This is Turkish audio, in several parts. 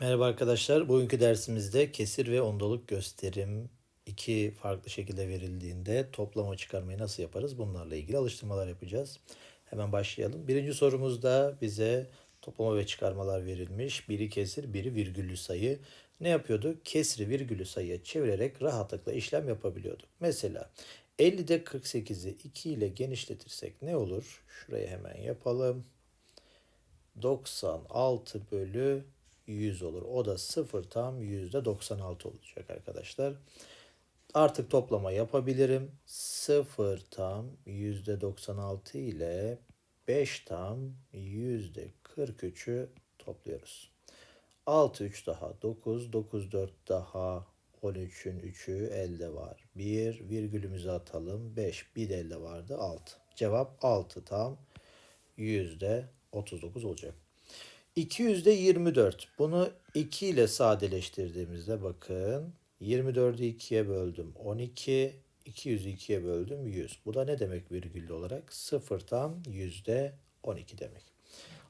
Merhaba arkadaşlar. Bugünkü dersimizde kesir ve ondalık gösterim iki farklı şekilde verildiğinde toplama çıkarmayı nasıl yaparız? Bunlarla ilgili alıştırmalar yapacağız. Hemen başlayalım. Birinci sorumuzda bize toplama ve çıkarmalar verilmiş. Biri kesir, biri virgüllü sayı. Ne yapıyorduk? Kesri virgüllü sayıya çevirerek rahatlıkla işlem yapabiliyorduk. Mesela 50'de 48'i 2 ile genişletirsek ne olur? Şuraya hemen yapalım. 96 bölü 100 olur. O da 0 tam yüzde 96 olacak arkadaşlar. Artık toplama yapabilirim. 0 tam yüzde 96 ile 5 tam yüzde 43'ü topluyoruz. 6 3 daha 9, 9 4 daha 13'ün 3'ü elde var. 1 virgülümüzü atalım. 5 bir de elde vardı 6. Cevap 6 tam yüzde 39 olacak. 200'de 24. Bunu 2 ile sadeleştirdiğimizde bakın 24'ü 2'ye böldüm 12. 200'ü 2'ye böldüm 100. Bu da ne demek virgüllü olarak? 0 tam yüzde 12 demek.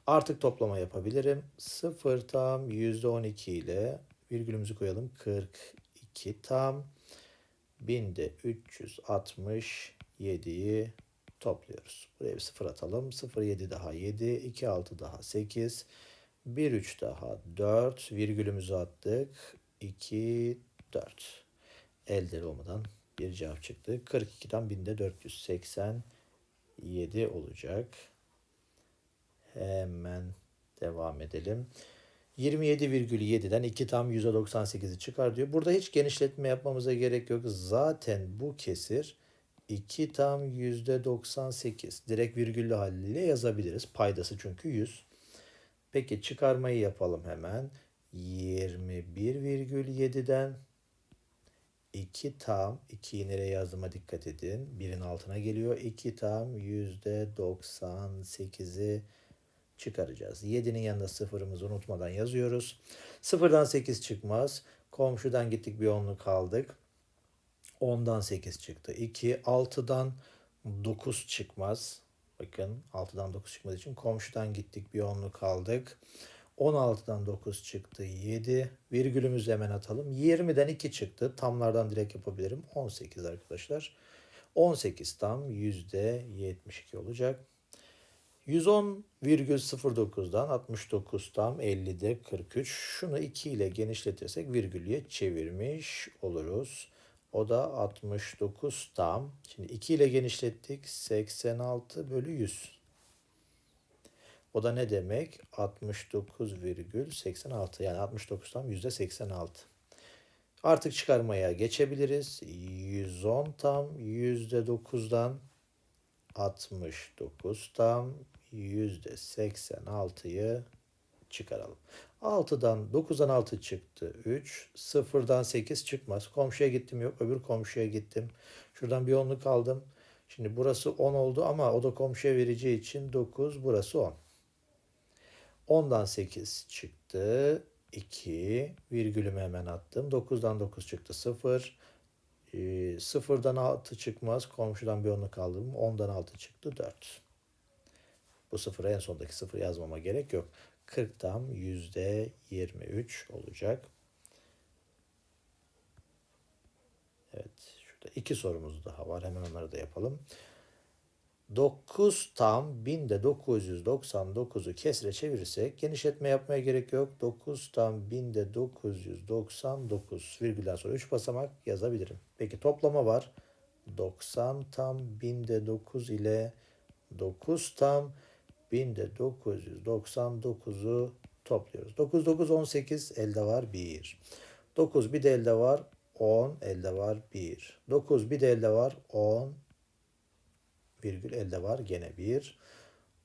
Artık toplama yapabilirim. 0 tam yüzde 12 ile virgülümüzü koyalım. 42 tam binde 367'yi topluyoruz. Buraya bir 0 atalım. 0 7 daha 7, 2 6 daha 8, 1 3 daha 4 virgülümüzü attık. 2 4. Elde olmadan bir cevap çıktı. 42'den 1000'de 487 olacak. Hemen devam edelim. 27,7'den 2 tam %98'i çıkar diyor. Burada hiç genişletme yapmamıza gerek yok. Zaten bu kesir 2 tam %98. Direkt virgüllü haliyle yazabiliriz. Paydası çünkü 100. Peki çıkarmayı yapalım hemen. 21,7'den 2 tam 2'yi nereye yazdığıma dikkat edin. 1'in altına geliyor. 2 tam %98'i çıkaracağız. 7'nin yanında sıfırımızı unutmadan yazıyoruz. Sıfırdan 8 çıkmaz. Komşudan gittik bir onluk aldık. 10'dan 8 çıktı. 2, 6'dan 9 çıkmaz. Bakın 6'dan 9 çıkmadığı için komşudan gittik bir onluk aldık. 16'dan 9 çıktı 7. Virgülümüzü hemen atalım. 20'den 2 çıktı. Tamlardan direkt yapabilirim. 18 arkadaşlar. 18 tam %72 olacak. 110,09'dan 69 tam 50'de 43. Şunu 2 ile genişletirsek virgüllüye çevirmiş oluruz. O da 69 tam. Şimdi 2 ile genişlettik. 86 bölü 100. O da ne demek? 69,86 yani 69 tam %86. Artık çıkarmaya geçebiliriz. 110 tam %9'dan 69 tam %86'yı çıkaralım. 6'dan 9'dan 6 çıktı 3. 0'dan 8 çıkmaz. Komşuya gittim yok. Öbür komşuya gittim. Şuradan bir onluk aldım. Şimdi burası 10 oldu ama o da komşuya vereceği için 9. Burası 10. 10'dan 8 çıktı. 2. Virgülümü hemen attım. 9'dan 9 çıktı 0. E, 0'dan 6 çıkmaz. Komşudan bir onluk aldım. 10'dan 6 çıktı 4. Bu sıfıra en sondaki sıfır yazmama gerek yok. 40 tam yüzde 23 olacak. Evet şurada iki sorumuz daha var. Hemen onları da yapalım. 9 tam 1000'de 999'u kesre çevirirsek genişletme yapmaya gerek yok. 9 tam 1000'de 999 virgülden sonra 3 basamak yazabilirim. Peki toplama var. 90 tam 1000'de 9 ile 9 tam 1000'de 999'u topluyoruz. 9 9 18 elde var 1. 9 bir de elde var 10 elde var 1. 9 bir de elde var 10 virgül elde var gene 1.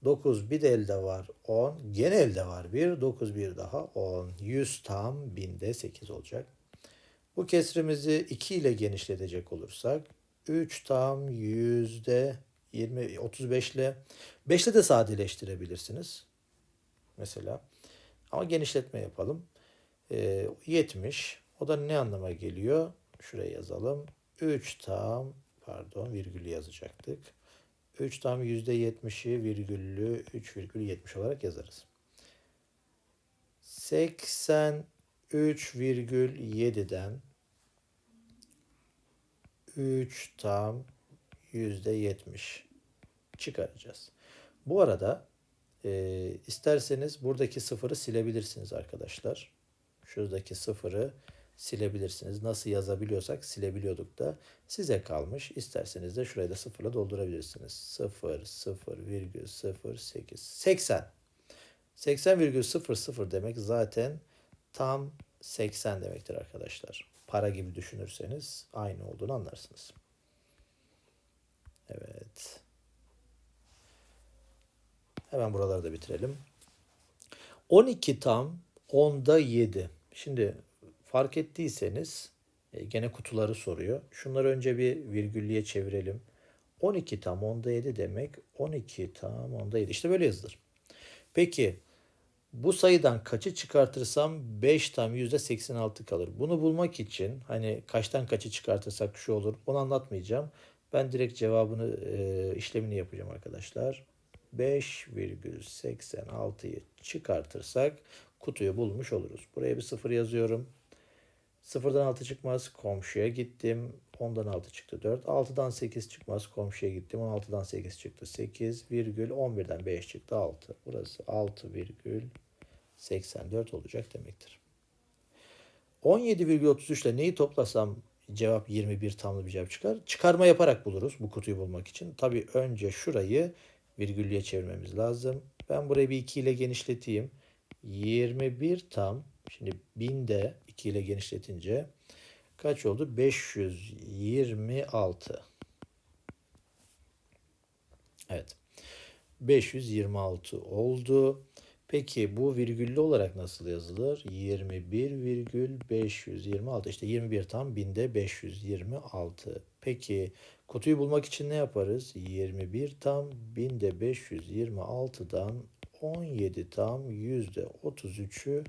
9 bir de elde var 10 gene elde var 1. 9 bir daha 10. 100 tam 1000'de 8 olacak. Bu kesrimizi 2 ile genişletecek olursak 3 tam yüzde 20 35 ile 5 ile de sadeleştirebilirsiniz. Mesela. Ama genişletme yapalım. E, 70. O da ne anlama geliyor? Şuraya yazalım. 3 tam pardon virgülü yazacaktık. 3 tam %70'i virgüllü 3,70 olarak yazarız. 80 3,7'den 3 tam yüzde 70 çıkaracağız. Bu arada e, isterseniz buradaki sıfırı silebilirsiniz arkadaşlar. Şuradaki sıfırı silebilirsiniz. Nasıl yazabiliyorsak silebiliyorduk da size kalmış. İsterseniz de şurayı da sıfırla doldurabilirsiniz. 0, 0, virgül 0, 8, 80. 80,00 demek zaten tam 80 demektir arkadaşlar. Para gibi düşünürseniz aynı olduğunu anlarsınız. Evet. Hemen buraları da bitirelim. 12 tam 10'da 7. Şimdi fark ettiyseniz e, gene kutuları soruyor. Şunları önce bir virgüllüye çevirelim. 12 tam 10'da 7 demek 12 tam 10'da 7. İşte böyle yazılır. Peki bu sayıdan kaçı çıkartırsam 5 tam %86 kalır. Bunu bulmak için hani kaçtan kaçı çıkartırsak şu olur. Onu anlatmayacağım. Ben direkt cevabını e, işlemini yapacağım arkadaşlar. 5,86'yı çıkartırsak kutuyu bulmuş oluruz. Buraya bir sıfır yazıyorum. Sıfırdan 6 çıkmaz komşuya gittim. 10'dan 6 çıktı 4. 6'dan 8 çıkmaz komşuya gittim. 16'dan 8 çıktı 8 virgül 11'den 5 çıktı 6. Burası 6 virgül 84 olacak demektir. 17,33 ile neyi toplasam cevap 21 tamlı bir cevap çıkar. Çıkarma yaparak buluruz bu kutuyu bulmak için. Tabi önce şurayı virgüllüye çevirmemiz lazım. Ben burayı bir 2 ile genişleteyim. 21 tam şimdi 1000'de 2 ile genişletince kaç oldu? 526. Evet. 526 oldu. Peki bu virgüllü olarak nasıl yazılır? 21,526. İşte 21 tam binde 526. Peki kutuyu bulmak için ne yaparız? 21 tam binde 526'dan 17 tam yüzde 33'ü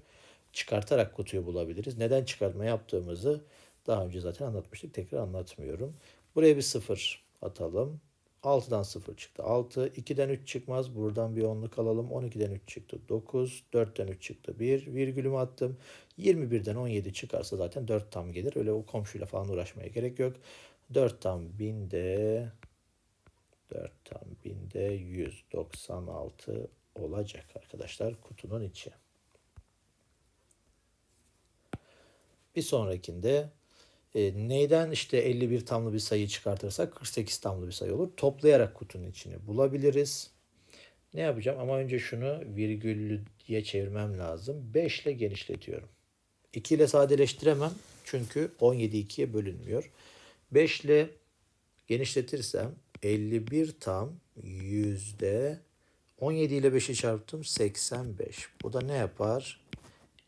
çıkartarak kutuyu bulabiliriz. Neden çıkartma yaptığımızı daha önce zaten anlatmıştık. Tekrar anlatmıyorum. Buraya bir sıfır atalım. 6'dan 0 çıktı. 6. 2'den 3 çıkmaz. Buradan bir onluk alalım. 12'den 3 çıktı. 9. 4'ten 3 çıktı. 1. Virgülümü attım. 21'den 17 çıkarsa zaten 4 tam gelir. Öyle o komşuyla falan uğraşmaya gerek yok. 4 tam 1000'de 4 tam 1000'de 196 olacak arkadaşlar kutunun içi. Bir sonrakinde e, neyden işte 51 tamlı bir sayı çıkartırsak 48 tamlı bir sayı olur. Toplayarak kutunun içini bulabiliriz. Ne yapacağım? Ama önce şunu virgüllüye çevirmem lazım. 5 ile genişletiyorum. 2 ile sadeleştiremem. Çünkü 17 2'ye bölünmüyor. 5 ile genişletirsem 51 tam yüzde 17 ile 5'i çarptım 85. Bu da ne yapar?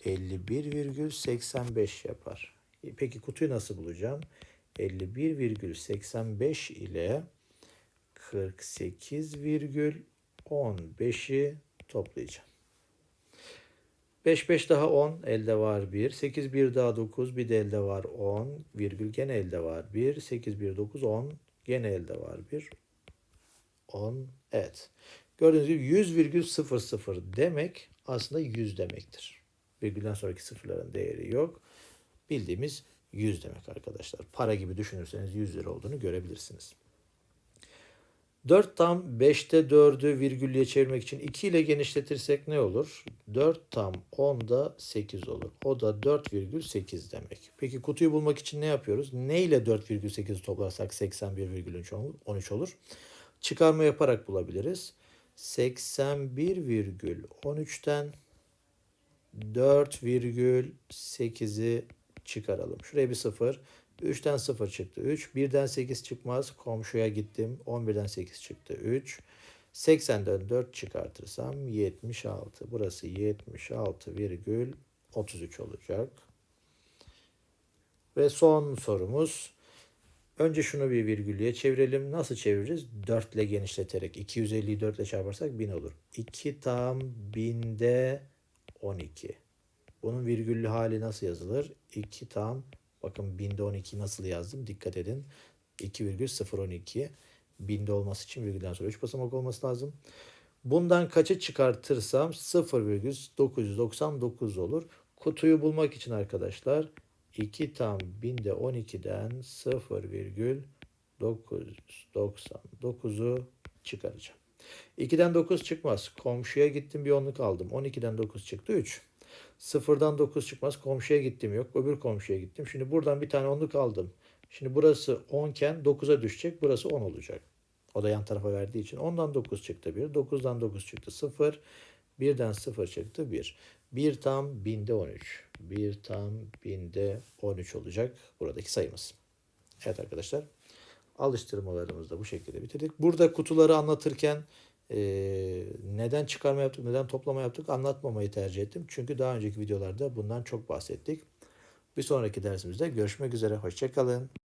51,85 yapar. E, peki kutuyu nasıl bulacağım? 51,85 ile 48,15'i toplayacağım. 5 5 daha 10 elde var 1. 8 1 daha 9 bir de elde var 10 virgül gene elde var 1. 8 1 9 10 gene elde var 1. 10 evet. Gördüğünüz gibi 100,00 demek aslında 100 demektir. Virgülden sonraki sıfırların değeri yok bildiğimiz 100 demek arkadaşlar. Para gibi düşünürseniz 100 lira olduğunu görebilirsiniz. 4 tam 5'te 4'ü virgüllüye çevirmek için 2 ile genişletirsek ne olur? 4 tam 10'da 8 olur. O da 4,8 demek. Peki kutuyu bulmak için ne yapıyoruz? Ne ile 4,8'i toplarsak 81,13 olur? Çıkarma yaparak bulabiliriz. 81,13'ten 4,8'i çıkaralım. Şuraya bir 0. 3'ten 0 çıktı 3. 1'den 8 çıkmaz. Komşuya gittim. 11'den 8 çıktı 3. 80'den 4 çıkartırsam 76. Burası 76,33 olacak. Ve son sorumuz. Önce şunu bir virgüllüye çevirelim. Nasıl çeviririz? 4 ile genişleterek. 250'yi 4 ile çarparsak 1000 olur. 2 tam 1000'de 12. Bunun virgüllü hali nasıl yazılır? 2 tam bakın binde 12 nasıl yazdım? Dikkat edin. 2,012 binde olması için virgülden sonra 3 basamak olması lazım. Bundan kaçı çıkartırsam 0,999 olur. Kutuyu bulmak için arkadaşlar 2 tam binde 12'den 0,999'u çıkaracağım. 2'den 9 çıkmaz. Komşuya gittim bir onluk aldım. 12'den 9 çıktı 3. Sıfırdan 9 çıkmaz. Komşuya gittim yok. Öbür komşuya gittim. Şimdi buradan bir tane onluk aldım. Şimdi burası 10 iken 9'a düşecek. Burası 10 olacak. O da yan tarafa verdiği için. 10'dan 9 çıktı 1. 9'dan 9 çıktı 0. 1'den 0 çıktı 1. 1 tam binde 13. 1 tam binde 13 olacak buradaki sayımız. Evet arkadaşlar. Alıştırmalarımızı da bu şekilde bitirdik. Burada kutuları anlatırken eee, neden çıkarma yaptık, neden toplama yaptık anlatmamayı tercih ettim. Çünkü daha önceki videolarda bundan çok bahsettik. Bir sonraki dersimizde görüşmek üzere. Hoşçakalın.